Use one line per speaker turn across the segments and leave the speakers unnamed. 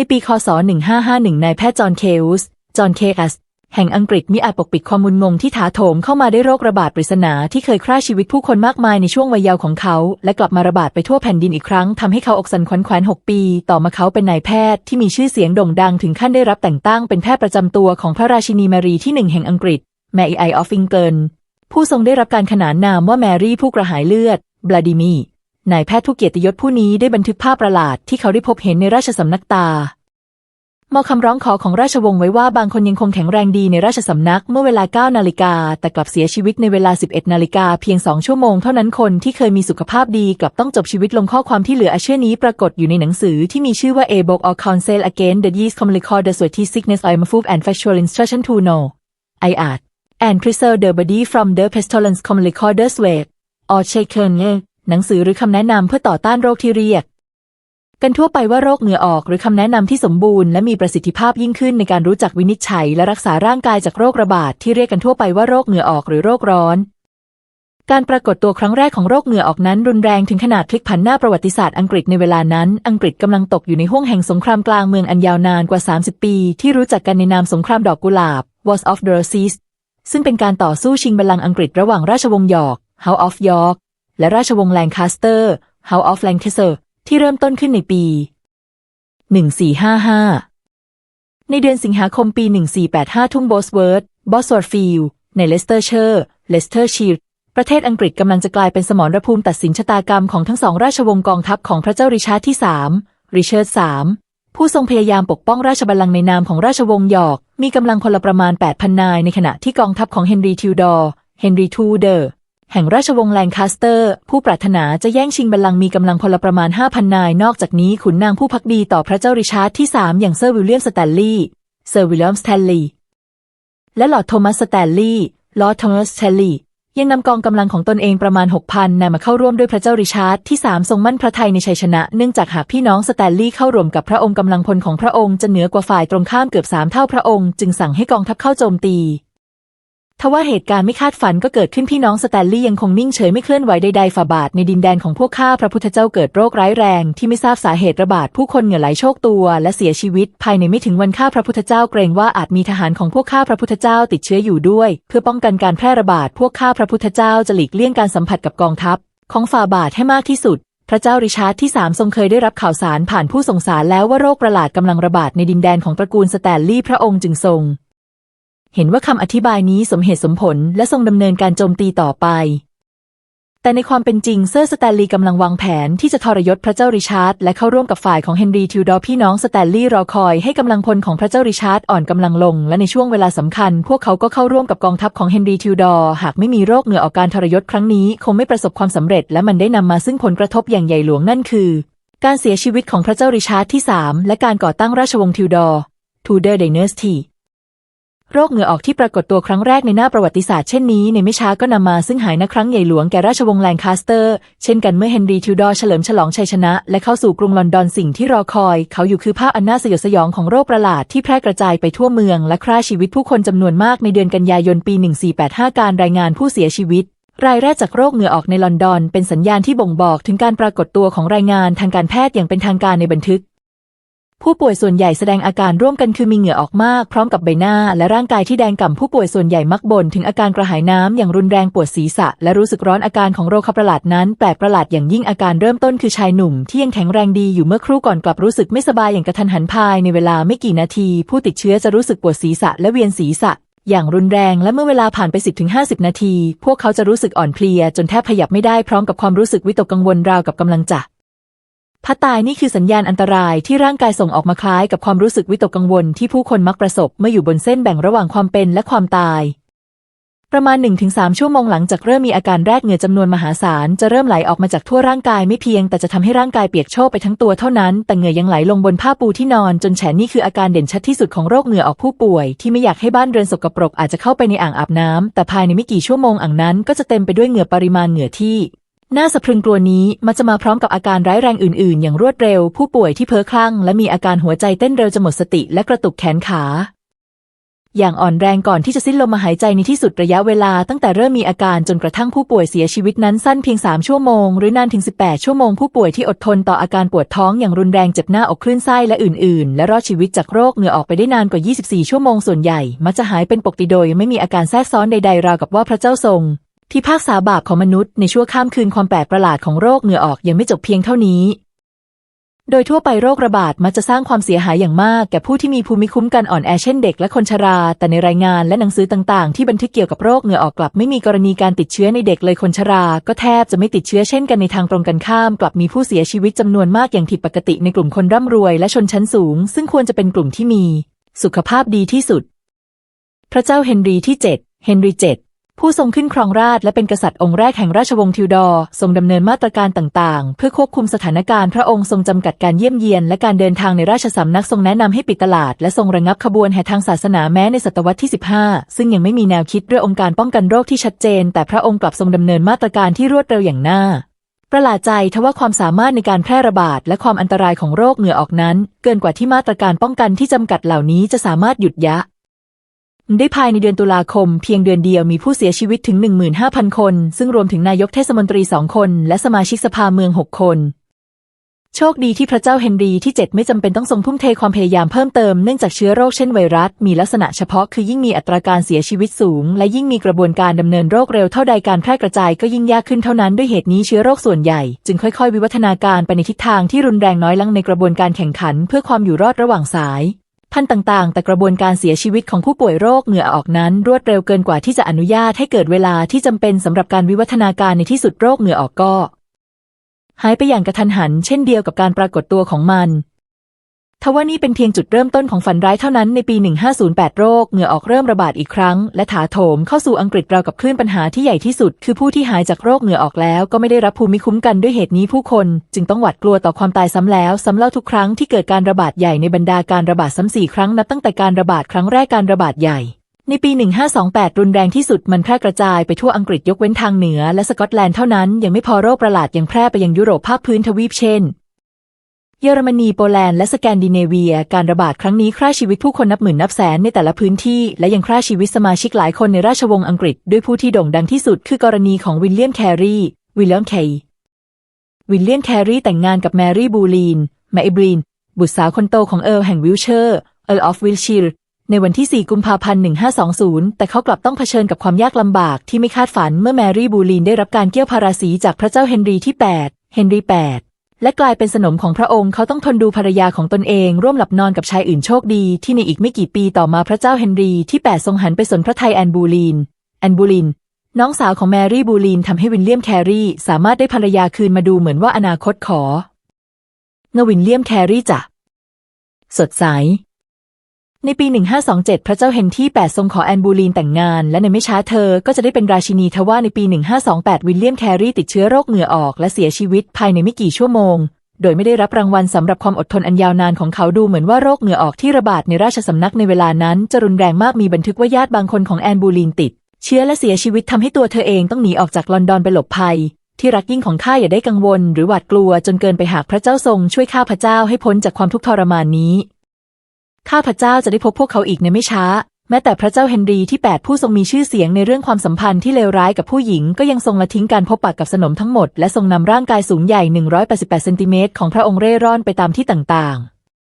ในปีคศ 1551 นายแพทย์จอห์นเคอุส จอห์นเคอัส แห่งอังกฤษมิอาจปกปิดความมุนงงที่ถาโถมเข้ามาได้โรคระบาดปริศนาที่เคยฆ่าชีวิตผู้คนมากมายในช่วงวัยเยาว์ของเขา และกลับมาระบาดไปทั่วแผ่นดินอีกครั้งทำให้เขาอกสันขวัญแขวน6 ปี ต่อมาเขาเป็นนายแพทย์ที่มีชื่อเสียงโด่งดังถึงขั้นได้รับแต่งตั้งเป็นแพทย์ประจำตัวของพระราชินีแมรีที่หนึ่งแห่งอังกฤษแมรีไอออฟฟิงเกิลผู้ทรงได้รับการขนานนามว่าแมรี่ผู้กระหายเลือดบลาดิมี นายแพทย์ผู้เกียรติยศผู้นี้ได้บันทึกภาพประหลาดที่เขาได้พบเห็นในราชสำนักตามอคำร้องขอของราชวงศ์ไว้ว่าบางคนยังคงแข็งแรงดีในราชสำนักเมื่อเวลา 9 นาฬิกา แต่กลับเสียชีวิตในเวลา 11 นาฬิกาเพียง2ชั่วโมงเท่านั้นคนที่เคยมีสุขภาพดีกลับต้องจบชีวิตลงข้อความที่เหลืออาเชื่อนี้ปรากฏอยู่ในหนังสือที่มีชื่อว่า A Book or Counsel Against the Yeast Communicable the Sweaty Sickness I m Food and Factual Instruction to Know I Art and Preserve the Body from the Pestilence Communicable the Sweat or Shaken หนังสือหรือคำแนะนำเพื่อต่อต้านโรคที่เรียก กันทั่วไปว่าโรคเหงื่อออกหรือคำแนะนำที่สมบูรณ์และมีประสิทธิภาพยิ่งขึ้นในการรู้จักวินิจฉัย และรักษาร่างกายจากโรคระบาดที่เรียกกันทั่วไปว่าโรคเหงื่อออกหรือโรคร้อน การปรากฏตัวครั้งแรกของโรคเหงื่อออกนั้น รุนแรงถึงขนาดพลิกผันหน้าประวัติศาสตร์อังกฤษในเวลานั้น อังกฤษกำลังตกอยู่ในห้วงแห่งสงครามกลางเมืองอันยาวนานกว่า 30 ปี ที่รู้จักกันในนามสงครามดอกกุหลาบ Wars of the Roses ซึ่งเป็นการต่อสู้ชิงบัลลังก์อังกฤษระหว่างราชวงศ์ยอร์ก House of York และราชวงศ์แลงคาสเตอร์ House of Lancaster ที่เริ่มต้นขึ้นในปี 1455 ในเดือนสิงหาคมปี 1485 ทุ่งโบสเวิร์ดบอสวอร์ฟิลด์ในเลสเตอร์เชอร์ เลสเตอร์ชีร์ประเทศอังกฤษกำลังจะกลายเป็นสมรภูมิตัดสินชะตากรรมของทั้งสองราชวงศ์กองทัพของพระเจ้าริชาร์ดที่3ริชาร์ด3ผู้ทรงพยายามปกป้องราชบัลลังก์ในนามของราชวงศ์ยอร์กมีกำลังพลประมาณ 8,000 นายในขณะที่กองทัพของเฮนรีทิวดอร์ เฮนรีทูเดอร์ แห่งราชวงศ์แลงคาสเตอร์ ผู้ปรารถนาจะแย่งชิงบัลลังก์มีกำลังพลประมาณ 5,000 นาย นอกจากนี้ขุนนางผู้พักดีต่อพระเจ้าริชาร์ดที่ 3 อย่างเซอร์วิลเลียมสแตนลีย์เซอร์วิลเลียมสแตนลีย์และลอร์ดโทมัสสแตนลีย์ลอร์ดโทมัสสแตนลีย์ยังนำกองกำลังของตนเองประมาณ 6,000 นายมาเข้าร่วมด้วยพระเจ้าริชาร์ดที่ 3 ทรงมั่นพระทัยในชัยชนะ เนื่องจากหากพี่น้องสแตนลีย์เข้ารวมกับพระองค์กำลังพลของพระองค์จะเหนือกว่าฝ่ายตรงข้ามเกือบสามเท่าพระองค์จึงสั่งให้กองทัพเข้าโจมตี ทว่าเหตุการณ์ไม่คาดฝันก็เกิดขึ้นพี่น้องสแตนลีย์ยังคงนิ่งเฉยไม่เคลื่อนไหวใดๆฝ่าบาทในดินแดนของพวกข้าพระพุทธเจ้าเกิดโรคร้ายแรงที่ไม่ทราบสาเหตุระบาดผู้คนเหงื่อไหลโชกตัวและเสียชีวิต ภายในไม่ถึงวันข้าพระพุทธเจ้าเกรงว่าอาจมีทหารของพวกข้าพระพุทธเจ้าติดเชื้ออยู่ด้วย เพื่อป้องกันการแพร่ระบาดพวกข้าพระพุทธเจ้าจะหลีกเลี่ยงการสัมผัสกับกองทัพ ของฝ่าบาทให้มากที่สุดพระเจ้าริชาร์ดที่สามทรงเคยได้รับข่าวสารผ่านผู้ส่งสารแล้วว่าโรคประหลาดกำลังระบาดในดินแดนของตระกูลสแตนลีย์พระองค์จึงทรง เห็นว่าคำอธิบายนี้สมเหตุสมผลและทรงดำเนินการโจมตีต่อไป แต่ในความเป็นจริงเซอร์สแตนลีย์กำลังวางแผนที่จะทรยศพระเจ้าริชาร์ดและเข้าร่วมกับฝ่ายของเฮนรีทิวดอร์พี่น้องสแตนลีย์รอคอยให้กำลังพลของพระเจ้าริชาร์ดอ่อนกำลังลง และในช่วงเวลาสำคัญ พวกเขาก็เข้าร่วมกับกองทัพของเฮนรีทิวดอร์หากไม่มีโรคเหงื่อออกการทรยศครั้งนี้ คงไม่ประสบความสำเร็จ และมันได้นำมาซึ่งผลกระทบอย่างใหญ่หลวงนั่นคือ การเสียชีวิตของพระเจ้าริชาร์ดที่ 3 และการก่อตั้งราชวงศ์ทิวดอร์ทูเดอร์ไดเนสที โรคเหงื่อออกที่ปรากฏตัวครั้งแรกในหน้าประวัติศาสตร์เช่นนี้ในไม่ช้าก็นำมาซึ่งหายนะครั้งใหญ่หลวงแก่ราชวงศ์แลงคาสเตอร์ เช่นกันเมื่อเฮนรีทิวดอร์เฉลิมฉลองชัยชนะ และเข้าสู่กรุงลอนดอนสิ่งที่รอคอย เขาอยู่คือภาพอันน่าสยดสยองของโรคประหลาดที่แพร่กระจายไปทั่วเมือง และฆ่าชีวิตผู้คนจำนวนมากในเดือนกันยายนปี 1485 การรายงานผู้เสียชีวิตรายแรกจากโรคเหงื่อออกในลอนดอน เป็นสัญญาณที่บ่งบอกถึงการปรากฏตัวของรายงานทางการแพทย์อย่างเป็นทางการในบันทึก ผู้ป่วยส่วนใหญ่แสดงอาการร่วมกันคือมีเหงื่อออกมากพร้อมกับใบหน้าและร่างกายที่แดงก่ำผู้ป่วยส่วนใหญ่มักบ่นถึงอาการกระหายน้ำอย่างรุนแรงปวดศีรษะ และรู้สึกร้อนอาการของโรคประหลาดนั้น แปลกประหลาดอย่างยิ่งอาการเริ่มต้นคือชายหนุ่ม ที่ยังแข็งแรงดีอยู่เมื่อครู่ก่อนกลับรู้สึกไม่สบายอย่างกระทันหันภายในเวลาไม่กี่นาที ผู้ติดเชื้อจะรู้สึกปวดศีรษะและเวียนศีรษะ อย่างรุนแรงและเมื่อเวลาผ่านไป 10-50 นาที พวกเขาจะรู้สึกอ่อนเพลีย จนแทบขยับไม่ได้พร้อมกับความรู้สึกวิตกกังวลราวกับกำลังจะ พัดตายนี่คือสัญญาณอันตรายที่ร่างกายส่งออกมาคล้ายกับความรู้สึกวิตกกังวลที่ผู้คนมักประสบเมื่ออยู่บนเส้นแบ่งระหว่างความเป็นและความตาย ประมาณ 1-3 ชั่วโมงหลังจากเริ่มมีอาการแรกเหงื่อจำนวนมหาศาลจะเริ่มไหลออกมาจากทั่วร่างกายไม่เพียง แต่จะทำให้ร่างกายเปียกโชกไปทั้งตัวเท่านั้น แต่เหงื่อยังไหลลงบนผ้าปูที่นอนจนแฉะนี่คืออาการเด่นชัดที่สุดของโรคเหงื่อออกผู้ป่วย ที่ไม่อยากให้บ้านเรือนสกปรกอาจจะเข้าไปในอ่างอาบน้ำแต่ภายในไม่กี่ชั่วโมงอ่างนั้นก็จะเต็มไปด้วยเหงื่อปริมาณเหงื่อที่ น่าสะพรึงกลัวนี้มันจะมาพร้อมกับอาการร้ายแรงอื่น ๆ อย่างรวดเร็ว ผู้ป่วยที่เพ้อคลั่ง และมีอาการหัวใจเต้นเร็วจะหมดสติและกระตุกแขนขา อย่างอ่อนแรงก่อนที่จะสิ้นลมหายใจในที่สุดระยะเวลาตั้งแต่เริ่มมีอาการจนกระทั่งผู้ป่วยเสียชีวิตนั้นสั้นเพียง 3 ชั่วโมง หรือนานถึง 18 ชั่วโมงผู้ป่วยที่อดทนต่ออาการปวดท้องอย่างรุนแรงเจ็บหน้าอกคลื่นไส้และอื่น ๆ และรอดชีวิตจากโรคเหงื่อออกไปได้นานกว่า 24 ชั่วโมงส่วนใหญ่มักจะหายเป็นปกติโดยไม่มีอาการแทรกซ้อนใด ๆ ราวกับว่าพระเจ้าทรง ที่ภาคษาบาปของมนุษย์ในชั่วข้ามคืนความแปลกประหลาดของโรคเหงื่อออกยังไม่จบเพียงเท่านี้ โดยทั่วไปโรคระบาดมักจะสร้างความเสียหายอย่างมากแก่ผู้ที่มีภูมิคุ้มกันอ่อนแอเช่นเด็กและคนชรา แต่ในรายงานและหนังสือต่างๆ ที่บันทึกเกี่ยวกับโรคเหงื่อออกกลับไม่มีกรณีการติดเชื้อในเด็กเลยคนชรา ก็แทบจะไม่ติดเชื้อเช่นกันในทางตรงกันข้าม กลับมีผู้เสียชีวิตจำนวนมากอย่างผิดปกติในกลุ่มคนร่ำรวยและชนชั้นสูง ซึ่งควรจะเป็นกลุ่มที่มี สุขภาพดีที่สุด พระเจ้าเฮนรีที่ 7 เฮนรี 7 ผู้ทรงขึ้นครองราชและเป็นกษัตริย์องค์แรกแห่งราชวงศ์ทิวดอร์ทรงดำเนินมาตรการต่างๆ เพื่อควบคุมสถานการณ์พระองค์ทรงจำกัดการเยี่ยมเยียนและการเดินทางในราชสำนักทรงแนะนำให้ปิดตลาด และทรงระงับขบวนแห่ทางศาสนาแม้ในศตวรรษที่ 15 ซึ่งยังไม่มีแนวคิดเรื่ององค์การป้องกันโรคที่ชัดเจน แต่พระองค์กลับทรงดำเนินมาตรการที่รวดเร็วอย่างน่าประหลาดใจทว่าความสามารถในการแพร่ระบาดและความอันตรายของโรคเหงื่อออกนั้น เกินกว่าที่มาตรการป้องกันที่จำกัดเหล่านี้จะสามารถหยุดยั้ ได้ภายในเดือนตุลาคมเพียงเดือนเดียวมีผู้เสียชีวิตถึง 15,000 คน ซึ่งรวมถึงนายกเทศมนตรีสองคน และสมาชิกสภาเมือง 6 คน โชคดีที่พระเจ้าเฮนรีที่ 7 ไม่จำเป็นต้องทรงทุ่มเทความพยายามเพิ่มเติมเนื่องจากเชื้อโรคเช่นไวรัส มีลักษณะเฉพาะคือยิ่งมีอัตราการเสียชีวิตสูง และยิ่งมีกระบวนการดำเนินโรคเร็วเท่าใดการแพร่กระจายก็ยิ่งยากขึ้นเท่านั้นด้วยเหตุนี้เชื้อโรคส่วนใหญ่ จึงค่อย ๆ วิวัฒนาการไปในทิศทางที่รุนแรงน้อยลงในกระบวนการแข่งขัน เพื่อความอยู่รอดระหว่างสาย พันต่างๆ แต่กระบวนการเสียชีวิตของผู้ป่วยโรคเหงื่อออกนั้น รวดเร็วเกินกว่าที่จะอนุญาตให้เกิดเวลาที่จำเป็นสำหรับการวิวัฒนาการในที่สุดโรคเหงื่อออกก็ หายไปอย่างกระทันหัน เช่นเดียวกับการปรากฏตัวของมัน ทว่านี่เป็นเพียงจุดเริ่มต้นของฝันร้ายเท่านั้นในปี 1508 โรคเหงื่อออกเริ่มระบาดอีกครั้ง และถาโถมเข้าสู่อังกฤษราวกับคลื่นปัญหาที่ใหญ่ที่สุด คือผู้ที่หายจากโรคเหงื่อออกแล้ว ก็ไม่ได้รับภูมิคุ้มกันด้วยเหตุนี้ผู้คน จึงต้องหวาดกลัวต่อความตายซ้ำแล้วซ้ำเล่าทุกครั้งที่เกิดการระบาดใหญ่ในบรรดาการระบาดซ้ำสี่ครั้งนับตั้งแต่การระบาดครั้งแรกการระบาดใหญ่ในปี 1528 รุนแรงที่สุดมันแพร่กระจายไปทั่วอังกฤษยกเว้นทางเหนือและสกอตแลนด์เท่านั้น ยังไม่พอโรคประหลาดยังแพร่ไปยังยุโรปภาคพื้นทวีปเช่น เยอรมนีโปแลนด์และสแกนดิเนเวีย การระบาดครั้งนี้ฆ่าชีวิตผู้คนนับหมื่นนับแสนในแต่ละพื้นที่ และยังฆ่าชีวิตสมาชิกหลายคนในราชวงศ์อังกฤษ ด้วยผู้ที่โด่งดังที่สุด คือกรณีของวิลเลียมแครีวิลเลียมเคย์วิลเลียมแครีแต่งงานกับแมรี่บูลีนแมเอบรีนบุตรสาวคนโตของเอิร์ลแห่งวิลเชอร์เอิร์ลออฟวิลชิร์ในวันที่ 4 กุมภาพันธ์ 1520 แต่เขากลับต้องเผชิญกับความยากลำบากที่ไม่คาดฝันเมื่อแมรี่บูลีนได้รับการเกี่ยวพาราสีจากพระเจ้าเฮนรีที่ 8 เฮนรี 8 และกลายเป็นสนมของพระองค์เขาต้องทนดูภรรยาของตนเอง ร่วมหลับนอนกับชายอื่นโชคดีที่ในอีกไม่กี่ปีต่อมาพระเจ้าเฮนรีที่แปดทรงหันไปสนพระทัยแอนบูลีนแอนบูลิน น้องสาวของแมรี่บูลีนทำให้วินเลียมแครีสามารถได้ภรรยาคืนมาดูเหมือนว่าอนาคตขอเงวินเลียมแครีจะสดใส ในปี 1527 พระเจ้าเฮนที่ 8 ทรงขอแอนบูลีนแต่งงาน และในไม่ช้าเธอก็จะได้เป็นราชินีทว่าในปี 1528 วิลเลียมแครีติดเชื้อโรคเหงื่อออก และเสียชีวิตภายในไม่กี่ชั่วโมง โดยไม่ได้รับรางวัลสำหรับความอดทนอันยาวนานของเขาดูเหมือนว่าโรคเหงื่อออกที่ระบาดในราชสำนักในเวลานั้นจะรุนแรงมากมีบันทึกว่าญาติบางคนของแอนบูลีนติด เชื้อและเสียชีวิตทำให้ตัวเธอเองต้องหนีออกจากลอนดอนไปหลบภัย ที่รักยิ่งของข้าอย่าได้กังวล หรือหวาดกลัวจนเกินไปหากพระเจ้าทรงช่วยข้าพระเจ้าให้พ้นจากความทุกข์ทรมานนี้ ข้าพระเจ้าจะได้พบพวกเขาอีกในไม่ช้า แม้แต่พระเจ้าเฮนรีที่ 8 ผู้ทรงมีชื่อเสียงในเรื่องความสัมพันธ์ที่เลวร้ายกับผู้หญิง ก็ยังทรงละทิ้งการพบปะกับสนมทั้งหมด และทรงนำร่างกายสูงใหญ่ 188เซนติเมตรของพระองค์เร่ร่อนไปตามที่ต่าง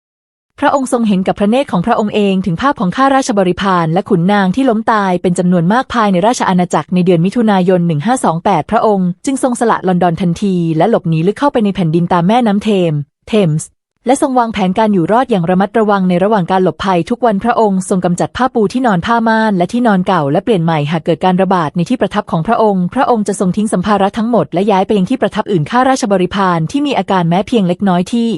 ๆพระองค์ทรงเห็นกับพระเนตรของพระองค์เองถึงภาพของข้าราชบริพารและขุนนางที่ล้มตายเป็นจำนวนมากภายในราชอาณาจักรในเดือนมิถุนายน 1528 พระองค์จึงทรงสละลอนดอนทันทีและหลบหนีลึกเข้าไปในแผ่นดินตามแม่น้ำเทม เทมส์ และทรงวางแผนการอยู่รอดอย่างระมัดระวังในระหว่างการหลบภัยทุกวันพระองค์ทรงกำจัดผ้าปูที่นอนผ้าม่านและที่นอนเก่าและเปลี่ยนใหม่หากเกิดการระบาดในที่ประทับของพระองค์ พระองค์จะทรงทิ้งสัมภาระทั้งหมดและย้ายไปยังที่ประทับอื่นข้าราชบริพารที่มีอาการแม้เพียงเล็กน้อยที่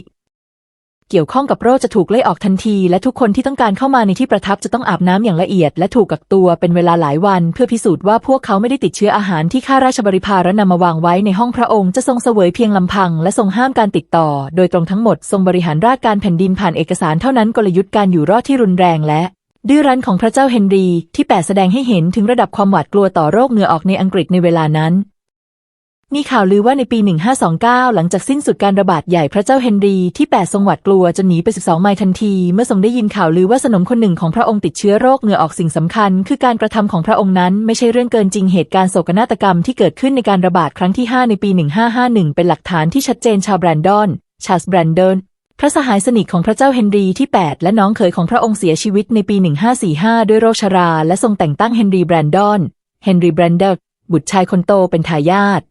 เกี่ยวข้องกับโรคจะถูกไล่ออกทันที และทุกคนที่ต้องการเข้ามาในที่ประทับจะต้องอาบน้ำอย่างละเอียด และถูกกักตัวเป็นเวลาหลายวัน เพื่อพิสูจน์ว่าพวกเขาไม่ได้ติดเชื้ออาหารที่ข้าราชบริพารนำมาวางไว้ในห้องพระองค์จะทรงเสวยเพียงลำพัง และทรงห้ามการติดต่อ โดยตรงทั้งหมดทรงบริหารราชการแผ่นดินผ่านเอกสารเท่านั้นกลยุทธ์การอยู่รอดที่รุนแรงและดื้อรั้นของพระเจ้าเฮนรีที่แปดแสดงให้เห็นถึงระดับความหวาดกลัวต่อโรคเหงื่อออกในอังกฤษในเวลานั้น มีข่าวลือว่าในปี 1529 หลังจากสิ้นสุดการระบาดใหญ่พระเจ้าเฮนรีที่ 8 ทรงหวาดกลัวจนหนีไป 12 ไมล์ทันที เมื่อทรงได้ยินข่าวลือว่าสนมคนหนึ่งของพระองค์ติดเชื้อโรคเหงื่อออกสิ่งสำคัญ คือการกระทำของพระองค์นั้นไม่ใช่เรื่องเกินจริงเหตุการณ์โศกนาฏกรรมที่เกิดขึ้นในการระบาดครั้งที่ 5 ในปี 1551 เป็นหลักฐานที่ชัดเจนชาวแบรนดอน ชาร์ลส์แบรนดอนพระสหายสนิทของพระเจ้าเฮนรีที่ 8 และน้องเขยของพระองค์เสียชีวิตในปี 1545 ด้วยโรคชรา และทรงแต่งตั้งเฮนรีแบรนดอน เฮนรีแบรนเดอร์บุตรชายคนโตเป็นทายาท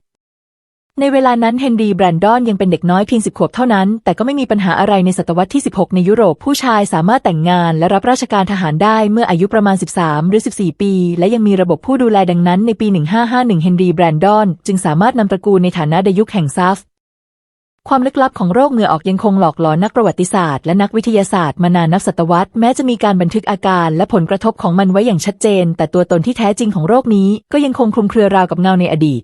ในเวลานั้นเฮนรีแบรนดอนยังเป็นเด็กน้อยเพียงสิบขวบเท่านั้น แต่ก็ไม่มีปัญหาอะไรในศตวรรษที่ 16 ในยุโรปผู้ชายสามารถแต่งงานและรับราชการทหารได้เมื่ออายุประมาณ 13 หรือ 14 ปี และยังมีระบบผู้ดูแลดังนั้นในปี 1551 เฮนรีแบรนดอนจึงสามารถนำตระกูลในฐานะดยุคแห่งซัฟความลึกลับของโรคเหงื่อออกยังคงหลอกหลอนนักประวัติศาสตร์และนักวิทยาศาสตร์มานานนับศตวรรษแม้จะมีการบันทึกอาการและผลกระทบของมันไว้อย่างชัดเจน แต่ตัวตนที่แท้จริงของโรคนี้ก็ยังคงคลุมเครือราวกับเงาในอดีต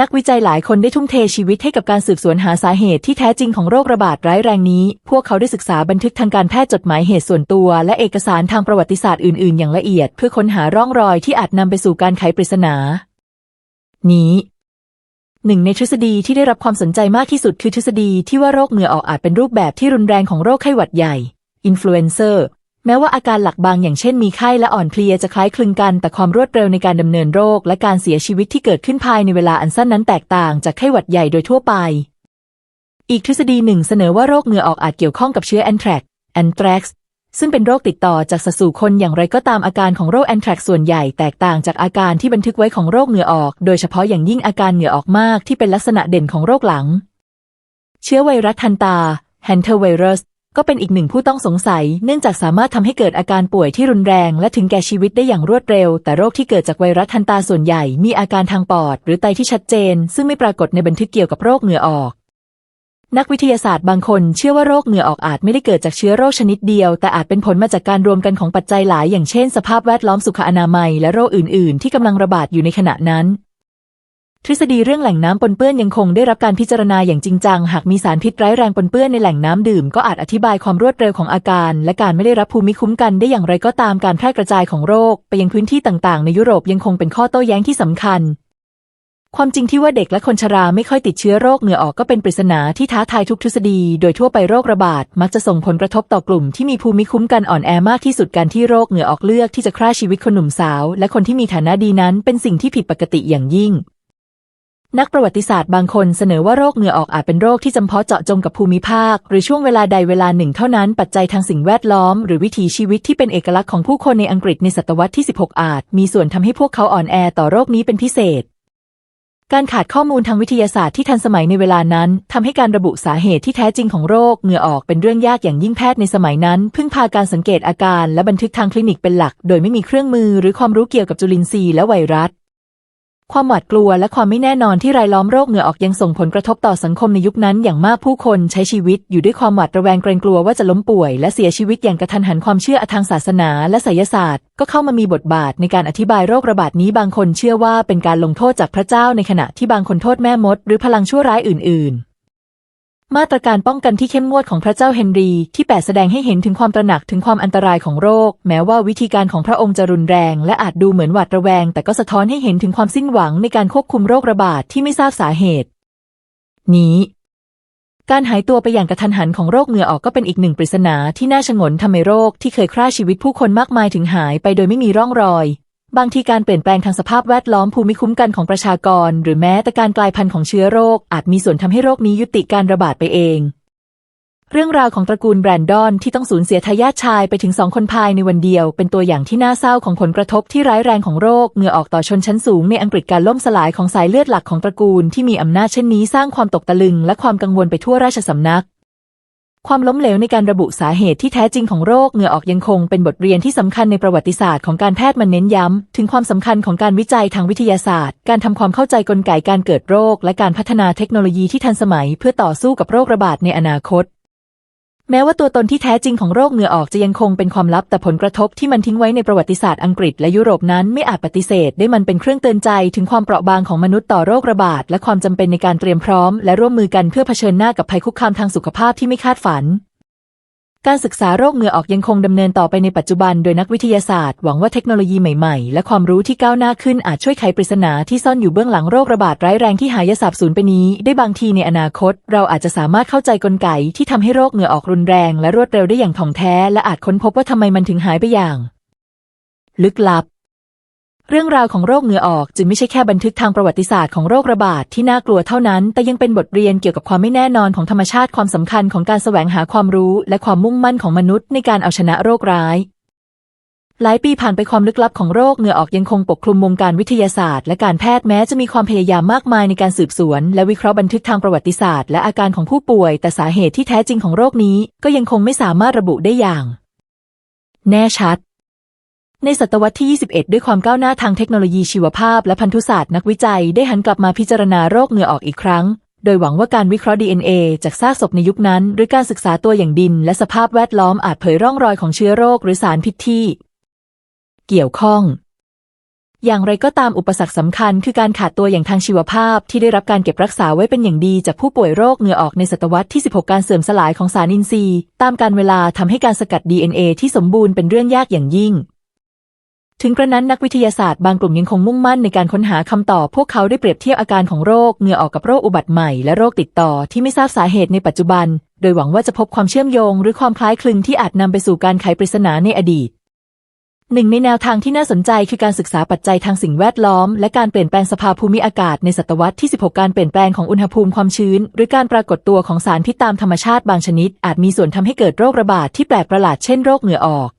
นักวิจัยหลายคนได้ทุ่มเทชีวิตให้กับการสืบสวนหาสาเหตุที่แท้จริงของโรคระบาดร้ายแรงนี้ พวกเขาได้ศึกษาบันทึกทางการแพทย์จดหมายเหตุส่วนตัว และเอกสารทางประวัติศาสตร์อื่น ๆ อย่างละเอียด เพื่อค้นหาร่องรอยที่อาจนำไปสู่การไขปริศนา นี้หนึ่งในทฤษฎีที่ได้รับความสนใจมากที่สุดคือทฤษฎีที่ว่าโรคเหงื่อออกอาจเป็นรูปแบบที่รุนแรงของโรคไข้หวัดใหญ่อินฟลูเอนเซอร์ แม้ว่าอาการหลักบางอย่างเช่นมีไข้และอ่อนเพลียจะคล้ายคลึงกัน แต่ความรวดเร็วในการดำเนินโรค และการเสียชีวิตที่เกิดขึ้นภายในเวลาอันสั้นนั้นแตกต่างจากไข้หวัดใหญ่โดยทั่วไป อีกทฤษฎีหนึ่งเสนอว่าโรคเหงื่อออกอาจเกี่ยวข้องกับเชื้อแอนแทรกแอนแทรกซ์ซึ่งเป็นโรคติดต่อจากสัตว์สู่คนอย่างไรก็ตามอาการของโรคแอนแทรกส่วนใหญ่แตกต่างจากอาการที่บันทึกไว้ของโรคเหงื่อออก โดยเฉพาะอย่างยิ่งอาการเหงื่อออกมากที่เป็นลักษณะเด่นของโรคหลัง เชื้อไวรัสทันตา h a n t a v i r u s ก็เป็นอีกหนึ่งผู้ต้องสงสัย เนื่องจากสามารถทำให้เกิดอาการป่วยที่รุนแรง และถึงแก่ชีวิตได้อย่างรวดเร็ว แต่โรคที่เกิดจากไวรัสทันตาส่วนใหญ่มีอาการทางปอด หรือไตที่ชัดเจน ซึ่งไม่ปรากฏในบันทึกเกี่ยวกับโรคเหงื่อออก นักวิทยาศาสตร์บางคนเชื่อว่าโรคเหงื่อออกอาจไม่ได้เกิดจากเชื้อโรคชนิดเดียว แต่อาจเป็นผลมาจากการรวมกันของปัจจัยหลาย อย่างเช่น สภาพแวดล้อมสุขอนามัย และโรคอื่น ๆ ที่กำลังระบาดอยู่ในขณะนั้น ทฤษฎีเรื่องแหล่งน้ำปนเปื้อนยังคงได้รับการพิจารณาอย่างจริงจัง หากมีสารพิษร้ายแรงปนเปื้อนในแหล่งน้ำดื่ม ก็อาจอธิบายความรวดเร็วของอาการ และการไม่ได้รับภูมิคุ้มกันได้อย่างไรก็ตามการแพร่กระจายของโรค ไปยังพื้นที่ต่างๆ ในยุโรปยังคงเป็นข้อโต้แย้งที่สำคัญ ความจริงที่ว่าเด็กและคนชราไม่ค่อยติดเชื้อโรคเหงื่อออกก็เป็นปริศนาที่ท้าทายทุกทฤษฎี โดยทั่วไปโรคระบาดมักจะส่งผลกระทบต่อกลุ่มที่มีภูมิคุ้มกันอ่อนแอมากที่สุดการที่โรคเหงื่อออกเลือกที่จะฆ่าชีวิตคนหนุ่มสาว และคนที่มีฐานะดีนั้นเป็นสิ่งที่ผิดปกติอย่างยิ่ง นักประวัติศาสตร์บางคนเสนอว่าโรคเหงื่อออกอาจเป็นโรคที่จำเพาะเจาะจงกับภูมิภาค หรือช่วงเวลาใดเวลาหนึ่งเท่านั้นปัจจัยทางสิ่งแวดล้อม หรือวิถีชีวิตที่เป็นเอกลักษณ์ของผู้คนในอังกฤษในศตวรรษที่ 16 อาจ มีส่วนทำให้พวกเขาอ่อนแอต่อโรคนี้เป็นพิเศษ การขาดข้อมูลทางวิทยาศาสตร์ที่ทันสมัยในเวลานั้นทำให้การระบุสาเหตุที่แท้จริงของโรคเหงื่อออกเป็นเรื่องยากอย่างยิ่งแพทย์ในสมัยนั้น พึ่งพาการสังเกตอาการและบันทึกทางคลินิกเป็นหลัก โดยไม่มีเครื่องมือ หรือความรู้เกี่ยวกับจุลินทรีย์และไวรัส ความหวาดกลัวและความไม่แน่นอนที่รายล้อมโรคเหงื่อออกยังส่งผลกระทบต่อสังคมในยุคนั้นอย่างมากผู้คนใช้ชีวิตอยู่ด้วยความหวาดระแวงเกรงกลัวว่าจะล้มป่วย และเสียชีวิตอย่างกระทันหันความเชื่อทางศาสนาและไสยศาสตร์ ก็เข้ามามีบทบาทในการอธิบายโรคระบาดนี้บางคนเชื่อว่าเป็นการลงโทษจากพระเจ้าในขณะที่บางคนโทษแม่มด หรือพลังชั่วร้ายอื่น ๆ มาตรการป้องกันที่เข้มงวดของพระเจ้าเฮนรีที่แปดแสดงให้เห็นถึงความตระหนักถึงความอันตรายของโรค แม้ว่าวิธีการของพระองค์จะรุนแรง และอาจดูเหมือนหวาดระแวง แต่ก็สะท้อนให้เห็นถึงความสิ้นหวังในการควบคุมโรคระบาดที่ไม่ทราบสาเหตุ นี้ การหายตัวไปอย่างกระทันหันของโรคเหงื่อออกก็เป็นอีกหนึ่งปริศนาที่น่าชงนทำให้โรคที่เคยฆ่าชีวิตผู้คนมากมายถึงหายไปโดยไม่มีร่องรอย บางทีการเปลี่ยนแปลงทางสภาพแวดล้อมภูมิคุ้มกันของประชากร หรือแม้แต่การกลายพันธุ์ของเชื้อโรค อาจมีส่วนทำให้โรคนี้ยุติการระบาดไปเอง เรื่องราวของตระกูลแบรนดอนที่ต้องสูญเสียทายาทชายไปถึงสองคนภายในวันเดียว เป็นตัวอย่างที่น่าเศร้าของผลกระทบที่ร้ายแรงของโรคเหงื่อออกต่อชนชั้นสูงในอังกฤษการล่มสลายของสายเลือดหลักของตระกูลที่มีอำนาจเช่นนี้สร้างความตกตะลึงและความกังวลไปทั่วราชสำนัก ความล้มเหลวในการระบุสาเหตุที่แท้จริงของโรคเหงื่อออกยังคงเป็นบทเรียนที่สำคัญในประวัติศาสตร์ของการแพทย์มันเน้นย้ำถึงความสำคัญของการวิจัยทางวิทยาศาสตร์ การทำความเข้าใจกลไกการเกิดโรค และการพัฒนาเทคโนโลยีที่ทันสมัย เพื่อต่อสู้กับโรคระบาดในอนาคต แม้ว่าตัวตนที่แท้จริงของโรคเหงื่อออกจะยังคงเป็นความลับแต่ผลกระทบที่มันทิ้งไว้ในประวัติศาสตร์อังกฤษและยุโรปนั้นไม่อาจปฏิเสธได้มันเป็นเครื่องเตือนใจถึงความเปราะบางของมนุษย์ต่อโรคระบาดและความจำเป็นในการเตรียมพร้อม และร่วมมือกันเพื่อเผชิญหน้ากับภัยคุกคามทางสุขภาพที่ไม่คาดฝัน การศึกษาโรคเหงื่อออกยังคงดำเนินต่อไปในปัจจุบันโดยนักวิทยาศาสตร์หวังว่าเทคโนโลยีใหม่ๆ และความรู้ที่ก้าวหน้าขึ้นอาจช่วยไขปริศนาที่ซ่อนอยู่เบื้องหลังโรคระบาดร้ายแรงที่หายสาบสูญไปนี้ ได้บางทีในอนาคต เราอาจจะสามารถเข้าใจกลไกที่ทำให้โรคเหงื่อออกรุนแรงและรวดเร็วได้อย่างถ่องแท้ และอาจค้นพบว่าทำไมมันถึงหายไปอย่าง ลึกลับ เรื่องราวของโรคเหงื่อออกจึงไม่ใช่แค่บันทึกทางประวัติศาสตร์ของโรคระบาดที่น่ากลัวเท่านั้น แต่ยังเป็นบทเรียนเกี่ยวกับความไม่แน่นอนของธรรมชาติความสำคัญของการแสวงหาความรู้ และความมุ่งมั่นของมนุษย์ในการเอาชนะโรคร้าย หลายปีผ่านไปความลึกลับของโรคเหงื่อออกยังคงปกคลุมวงการวิทยาศาสตร์ และการแพทย์แม้จะมีความพยายามมากมายในการสืบสวน และวิเคราะห์บันทึกทางประวัติศาสตร์ และอาการของผู้ป่วย แต่สาเหตุที่แท้จริงของโรคนี้ ก็ยังคงไม่สามารถระบุได้อย่าง แน่ชัด ในศตวรรษที่ 21 ด้วยความก้าวหน้าทางเทคโนโลยีชีวภาพและพันธุศาสตร์นักวิจัยได้หันกลับมาพิจารณาโรคเหงื่อออกอีกครั้ง โดยหวังว่าการวิเคราะห์ DNA จากซากศพในยุคนั้น หรือการศึกษาตัวอย่างดิน และสภาพแวดล้อมอาจเผยร่องรอยของเชื้อโรคหรือสารพิษที่ เกี่ยวข้อง อย่างไรก็ตามอุปสรรคสำคัญคือการขาดตัวอย่างทางชีวภาพ ที่ได้รับการเก็บรักษาไว้เป็นอย่างดีจากผู้ป่วยโรคเหงื่อออกในศตวรรษที่ 16 การเสื่อมสลายของสารอินทรีย์ ตามการเวลาทำให้การสกัด DNA ที่สมบูรณ์เป็นเรื่องยากอย่างยิ่ง ถึงกระนั้นนักวิทยาศาสตร์บางกลุ่มยังคงมุ่งมั่นในการค้นหาคำตอบ พวกเขาได้เปรียบเทียบอาการของโรคเหงื่อออกกับโรคอุบัติใหม่และโรคติดต่อที่ไม่ทราบสาเหตุในปัจจุบัน โดยหวังว่าจะพบความเชื่อมโยง หรือความคล้ายคลึงที่อาจนำไปสู่การไขปริศนาในอดีตหนึ่งในแนวทางที่น่าสนใจคือการศึกษาปัจจัยทางสิ่งแวดล้อม และการเปลี่ยนแปลงสภาพภูมิอากาศในศตวรรษที่ 16 การเปลี่ยนแปลงของอุณหภูมิความชื้น หรือการปรากฏตัวของสารพิษตามธรรมชาติบางชนิด อาจมีส่วนทำให้เกิดโรคระบาดที่แปลกประหลาดเช่นโรคเหงื่อออก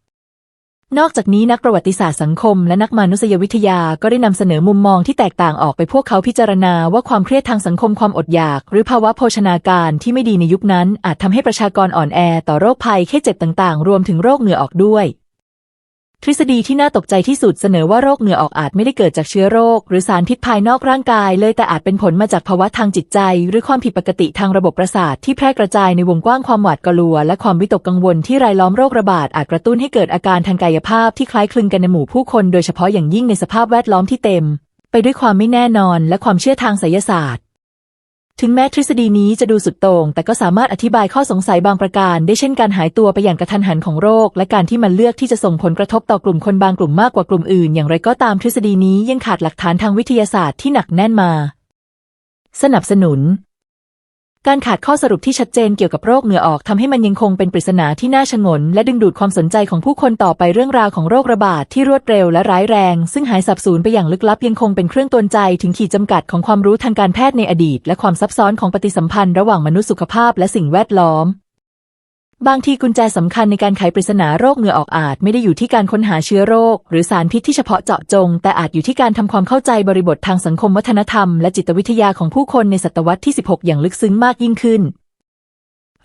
นอกจากนี้นักประวัติศาสตร์สังคม และนักมนุษยวิทยาก็ได้นำเสนอมุมมองที่แตกต่างออกไปพวกเขาพิจารณาว่าความเครียดทางสังคมความอดอยาก หรือภาวะโภชนาการที่ไม่ดีในยุคนั้น อาจทำให้ประชากรอ่อนแอต่อโรคภัยไข้เจ็บต่างๆ รวมถึงโรคเหงื่อออกด้วย ทฤษฎีที่น่าตกใจที่สุดเสนอว่าโรคเหงื่อออกอาจไม่ได้เกิดจากเชื้อโรค หรือสารพิษภายนอกร่างกายเลยแต่อาจเป็นผลมาจากภาวะทางจิตใจ หรือความผิดปกติทางระบบประสาทที่แพร่กระจายในวงกว้างความหวาดกลัว และความวิตกกังวลที่รายล้อมโรคระบาดอาจกระตุ้นให้เกิดอาการทางกายภาพที่คล้ายคลึงกันในหมู่ผู้คนโดยเฉพาะอย่างยิ่งในสภาพแวดล้อมที่เต็ม ไปด้วยความไม่แน่นอนและความเชื่อทางไสยศาสตร์ ถึงแม้ทฤษฎีนี้จะดูสุดโต่งแต่ก็สามารถอธิบายข้อสงสัยบางประการ ได้เช่นการหายตัวไปอย่างกระทันหันของโรค และการที่มันเลือกที่จะส่งผลกระทบต่อกลุ่มคนบางกลุ่มมากกว่ากลุ่มอื่น อย่างไรก็ตามทฤษฎีนี้ยังขาดหลักฐานทางวิทยาศาสตร์ที่หนักแน่นมา สนับสนุน การขาดข้อสรุปที่ชัดเจนเกี่ยวกับโรคเหงื่อออกทำให้มันยังคงเป็นปริศนาที่น่าชงน และดึงดูดความสนใจของผู้คนต่อไปเรื่องราวของโรคระบาดที่รวดเร็วและร้ายแรง ซึ่งหายสับสูญไปอย่างลึกลับยังคงเป็นเครื่องตือนใจถึงขีดจำกัดของความรู้ทางการแพทย์ในอดีต และความซับซ้อนของปฏิสัมพันธ์ระหว่างมนุษยสุขภาพและสิ่งแวดล้อม บางทีกุญแจสำคัญในการไขปริศนาโรคเหงื่อออกอาจไม่ได้อยู่ที่การค้นหาเชื้อโรค หรือสารพิษที่เฉพาะเจาะจง แต่อาจอยู่ที่การทำความเข้าใจบริบททางสังคมวัฒนธรรมและจิตวิทยาของผู้คนในศตวรรษที่ 16 อย่างลึกซึ้งมากยิ่งขึ้น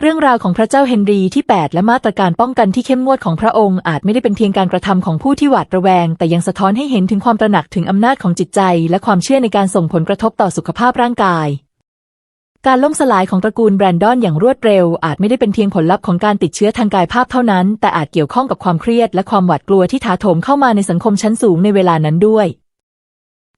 เรื่องราวของพระเจ้าเฮนรีที่ 8 และมาตรการป้องกันที่เข้มงวดของพระองค์อาจไม่ได้เป็นเพียงการกระทำของผู้ที่หวาดระแวง แต่ยังสะท้อนให้เห็นถึงความตระหนักถึงอำนาจของจิตใจ และความเชื่อในการส่งผลกระทบต่อสุขภาพร่างกาย การล่มสลายของตระกูลแบรนดอนอย่างรวดเร็ว อาจไม่ได้เป็นเพียงผลลัพธ์ของการติดเชื้อทางกายภาพเท่านั้น แต่อาจเกี่ยวข้องกับความเครียดและความหวาดกลัวที่ถาโถมเข้ามาในสังคมชั้นสูงในเวลานั้นด้วย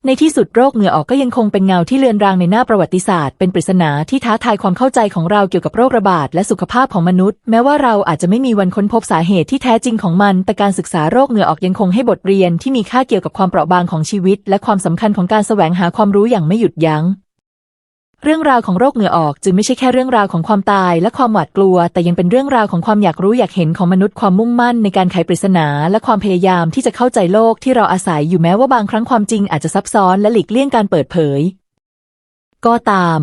ในที่สุดโรคเหงื่อออกก็ยังคงเป็นเงาที่เลือนรางในหน้าประวัติศาสตร์ เป็นปริศนาที่ท้าทายความเข้าใจของเราเกี่ยวกับโรคระบาดและสุขภาพของมนุษย์ แม้ว่าเราอาจจะไม่มีวันค้นพบสาเหตุที่แท้จริงของมัน แต่การศึกษาโรคเหงื่อออกยังคงให้บทเรียนที่มีค่าเกี่ยวกับความเปราะบางของชีวิต และความสำคัญของการแสวงหาความรู้อย่างไม่หยุดยั้ง เรื่องราวของโรคเหงื่อออกจึงไม่ใช่แค่เรื่องราวของความตายและความหวาดกลัว แต่ยังเป็นเรื่องราวของความอยากรู้อยากเห็นของมนุษย์ความมุ่งมั่นในการไขปริศนา และความพยายามที่จะเข้าใจโลกที่เราอาศัยอยู่แม้ว่าบางครั้งความจริงอาจจะซับซ้อนและหลีกเลี่ยงการเปิดเผย ก็ตาม